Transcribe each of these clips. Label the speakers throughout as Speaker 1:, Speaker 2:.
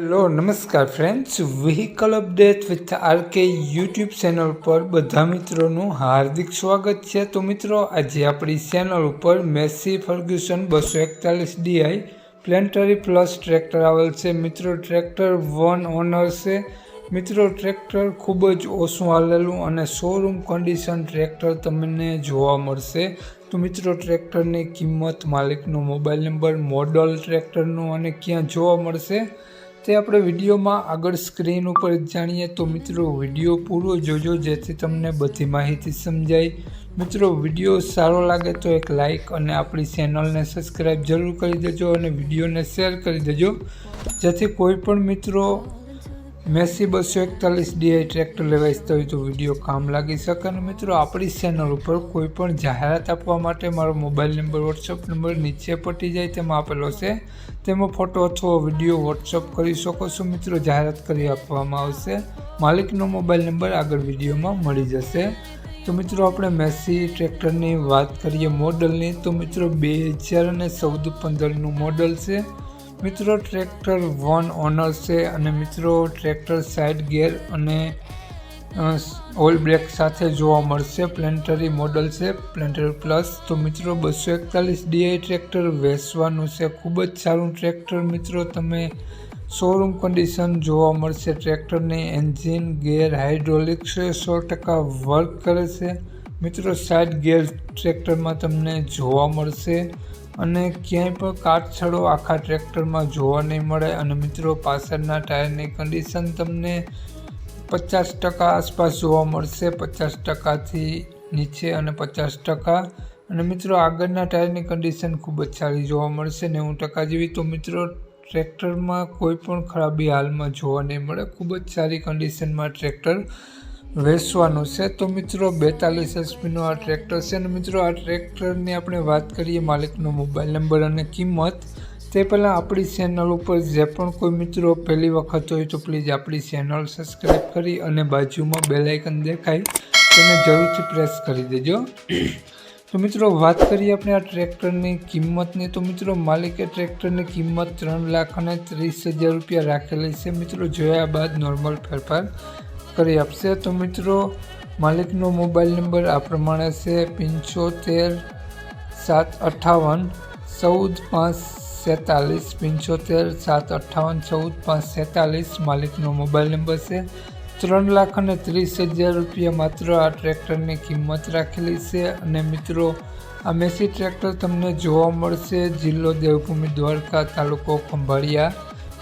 Speaker 1: Hello, નમસ્કાર friends vehicle update with RK YouTube channel પર બધા મિત્રોનું હાર્દિક સ્વાગત છે. તો મિત્રો, આજે આપણી ચેનલ ઉપર મેસી ફર્ગ્યુસન બસો એકતાલીસ ડીઆઈ પ્લેન્ટરી પ્લસ ટ્રેક્ટર આવેલ છે. મિત્રો ટ્રેક્ટર વન ઓનર છે. મિત્રો ટ્રેક્ટર ખૂબ જ ઓછું હાલેલું અને શોરૂમ કન્ડિશન ટ્રેક્ટર તમને જોવા મળશે. તો મિત્રો ટ્રેક્ટરની કિંમત, માલિકનો મોબાઈલ નંબર મોડલ ટ્રેક્ટરનું અને ક્યાં જોવા મળશે? તે આપણે વિડીયોમાં આગળ સ્ક્રીન ઉપર જાણીએ તો મિત્રો વીડિયો પૂરો જોજો, જેથી તમને બધી માહિતી સમજાય. મિત્રો, વીડિયો સારો લાગે તો એક લાઇક અને આપણી ચેનલને સબસ્ક્રાઈબ જરૂર કરી દેજો અને વિડીયોને શેર કરી દેજો. જેથી કોઈ પણ મિત્રો મેસી બસો એકતાલીસ ડીઆઈ ટ્રેક્ટર લેવા ઈચ્છતા તો વીડિયો કામ લાગી શકે અને મિત્રો, આપણી ચેનલ ઉપર કોઈ પણ જાહેરાત આપવા માટે મારો મોબાઈલ નંબર વોટ્સઅપ નંબર નીચે પટી જાય, તેમાં આપેલો છે. તેમાં ફોટો અથવા વીડિયો વોટ્સઅપ કરી શકો છો મિત્રો, જાહેરાત કરી આપવામાં આવશે. માલિકનો મોબાઈલ નંબર આગળ વિડીયોમાં મળી જશે. તો મિત્રો, આપણે મેસી ટ્રેક્ટરની વાત કરીએ મોડલની તો મિત્રો બે હજાર અને ચૌદ પંદરનું મોડલ છે. મિત્રો, ટ્રેક્ટર વન ઓનર છે અને મિત્રો, ટ્રેક્ટર સાઇડ ગેર અને ઓલ બ્રેક સાથે જોવા મળશે. પ્લેન્ટરી મોડલ છે, પ્લેન્ટરી પ્લસ. તો મિત્રો, બસો એકતાલીસ ડીઆઈ ટ્રેક્ટર વેચવાનું છે. ખૂબ જ સારું ટ્રેક્ટર મિત્રો, તમે શોરૂમ કન્ડિશન જોવા મળશે. ટ્રેક્ટરની એન્જિન ગેર હાઇડ્રોલિક છે, સો ટકા વર્ક કરે છે. મિત્રો સાઇડ ગેર ટ્રેક્ટરમાં તમને જોવા મળશે. અને ક્યાંય પણ કાટછડો આખા ટ્રેક્ટરમાં જોવા નહીં મળે અને મિત્રો, પાછળના ટાયરની કન્ડિશન તમને પચાસ ટકા આસપાસ જોવા મળશે. પચાસ ટકાથી નીચે અને પચાસ ટકા. અને મિત્રો, આગળના ટાયરની કન્ડિશન ખૂબ જ સારી જોવા મળશે. નેવું ટકા જેવી તો મિત્રો, ટ્રેક્ટરમાં કોઈ પણ ખરાબી હાલમાં જોવા નહીં મળે. ખૂબ જ સારી કન્ડિશનમાં ટ્રેક્ટર વેચવાનું છે. તો મિત્રો, બેતાલીસ એચપીનું આ ટ્રેક્ટર છે. અને મિત્રો, આ ટ્રેક્ટરની આપણે વાત કરીએ માલિકનો મોબાઈલ નંબર અને કિંમત. તે પહેલાં આપણી ચેનલ ઉપર જે પણ કોઈ મિત્રો પહેલી વખત હોય તો પ્લીઝ આપણી ચેનલ સબસ્ક્રાઈબ કરી અને બાજુમાં બેલાઇકન દેખાય, તેને જરૂરથી પ્રેસ કરી દેજો. તો મિત્રો, વાત કરીએ આપણે આ ટ્રેક્ટરની કિંમતની. તો મિત્રો, માલિકે ટ્રેક્ટરની કિંમત ત્રણ લાખ અને ત્રીસ હજાર રૂપિયા રાખેલી છે. મિત્રો, જોયા બાદ નોર્મલ ફેરફાર. કરી આપશે. તો મિત્રો, માલિકનો મોબાઈલ નંબર આ પ્રમાણે છે, પંચોતેર સાત અઠ્ઠાવન ચૌદ પાંચ સેતાલીસ. પંચોતેર સાત અઠ્ઠાવન ચૌદ પાંચ સેતાલીસ માલિકનો મોબાઈલ નંબર છે. ત્રણ લાખ અને ત્રીસ હજાર રૂપિયા માત્ર આ ટ્રેક્ટરની કિંમત રાખેલી છે. અને મિત્રો, આ મેસી ટ્રેક્ટર તમને જોવા મળશે. જિલ્લો દેવભૂમિ દ્વારકા તાલુકો ખંભાળિયા.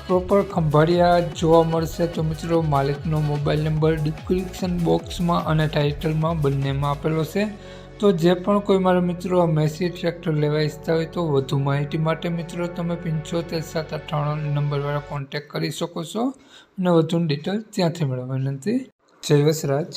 Speaker 1: પ્રોપર ખંભાળિયા જોવા મળશે તો મિત્રો માલિકનો મોબાઈલ નંબર ડિસ્ક્રિપ્શન બોક્સમાં અને ટાઇટલમાં બંનેમાં આપેલો છે. તો જે પણ કોઈ મારા મિત્રો મેસી ટ્રેક્ટર લેવા ઈચ્છતા હોય તો વધુ માહિતી માટે મિત્રો તમે પંચોતેર સાત અઠ્ઠાણું નંબરવાળા કોન્ટેક કરી શકો છો. અને વધુ ડિટેલ ત્યાંથી મેળવવા વિનંતી. જય વસરાજ.